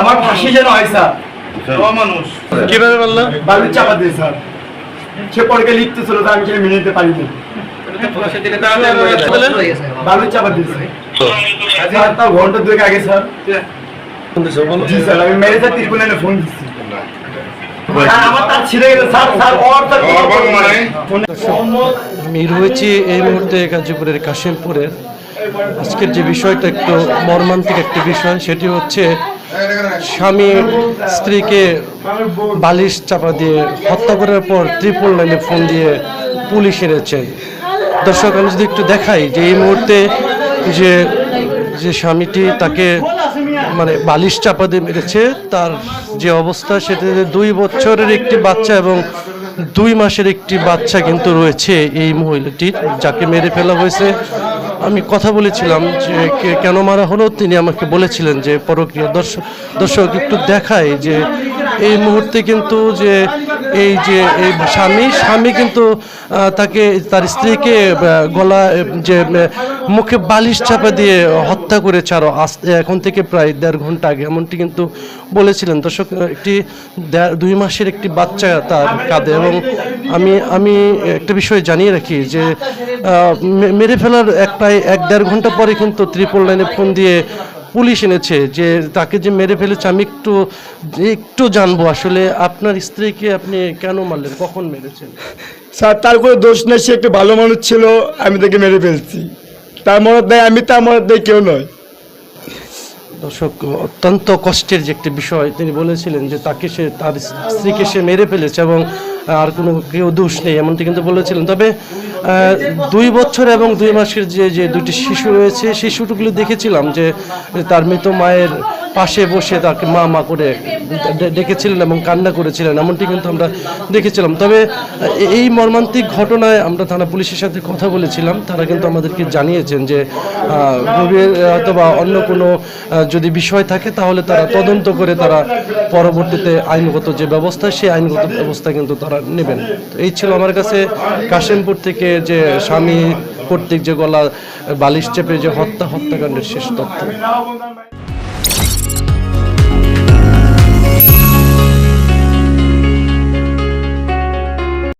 আমার ফাঁসি যেন হয় স্যার। মানুষ। কীভাবে বলল? বালুর চাপা দিয়ে স্যার। সে পরকে লিখতে ছিল আমি সেটা মেনে নিতে পারিনি। বালুর চাপা দিয়েছে তাও ঘণ্টা দুয়েক আগে স্যার। জি স্যার আমি মেরে স্যার ত্রিপুল ফোন দিচ্ছি। স্যার, আমার তার ছিঁড়ে গেছে স্যার স্যার ওর তার কোনো প্রবলেম নাই। আমি রয়েছি এই মুহূর্তে গাজীপুরের কাশিমপুরের। আজকের যে বিষয়টা একটু মর্মান্তিক একটি বিষয় সেটি হচ্ছে স্বামী স্ত্রীকে বালিশ চাপা দিয়ে হত্যা করার পর ত্রিপল লাইনে ফোন দিয়ে পুলিশ এনেছে। দর্শক, আমি যদি একটু দেখাই যে এই মুহূর্তে যে যে স্বামীটি তাকে মানে বালিশ চাপা দিয়ে মেরেছে, তার যে অবস্থা সেটাতে দুই বছরের একটি বাচ্চা এবং দুই মাসের একটি বাচ্চা কিন্তু রয়েছে এই মহিলাটির যাকে মেরে ফেলা হয়েছে। আমি কথা বলেছিলাম যে কেন মারা হলো, তিনি আমাকে বলেছিলেন যে পরকীয় দর্শক দর্শক একটু দেখায় যে এই মুহূর্তে কিন্তু যে এই যে, এই স্বামী স্বামী কিন্তু তাকে, তার স্ত্রীকে গলা যে মুখে বালিশ চাপা দিয়ে হত্যা করেছে আরও আস- এখন থেকে প্রায় দেড় ঘণ্টা আগে। এমনটি কিন্তু বলেছিলেন। দর্শক, একটি দুই মাসের একটি বাচ্চা তার কাঁদে এবং আমি আমি একটা বিষয় জানিয়ে রাখি যে মেরে ফেলার এক প্রায় এক দেড় ঘণ্টা পরে কিন্তু ত্রিপল লাইনে ফোন দিয়ে পুলিশ এনেছে যে তাকে যে মেরে ফেলেছে, আমি একটু একটু জানব আসলে আপনার স্ত্রীকে আপনি কেন মারলেন? কখন মেরেছেন? স্যার, তার কোনো দোষ নেই, সে একটা ভালো মানুষ ছিল, আমি তাকে মেরে ফেলছি। তার মরদ নেই, আমি তার মরদ নেই, কেউ নয়। দর্শক, অত্যন্ত কষ্টের যে একটি বিষয় তিনি বলেছিলেন যে তাকে সে তার স্ত্রীকে সে মেরে ফেলেছে এবং আর কোনো কেউ দোষ নেই, এমনটি কিন্তু বলেছিলেন। তবে দুই বছর এবং দুই মাসের যে যে দুটি শিশু রয়েছে শিশুগুলো দেখেছিলাম যে তার মৃত মায়ের পাশে বসে তাকে মা মা করে ডেকেছিলেন এবং কান্না করেছিলেন। এমনটি কিন্তু আমরা দেখেছিলাম। তবে এই মর্মান্তিক ঘটনায় আমরা থানা পুলিশের সাথে কথা বলেছিলাম। তারা কিন্তু আমাদেরকে জানিয়েছেন যে গভীর অথবা অন্য কোনো যদি বিষয় থাকে তাহলে তারা তদন্ত করে তারা পরবর্তীতে আইনগত যে ব্যবস্থা, সেই আইনগত ব্যবস্থা কিন্তু তারা নেবেন। এই ছিল আমার কাছে কাশিমপুর থেকে যে স্বামী কর্তৃক যে গলা বালিশ চেপে যে হত্যা, হত্যাকাণ্ডের শেষ তথ্য।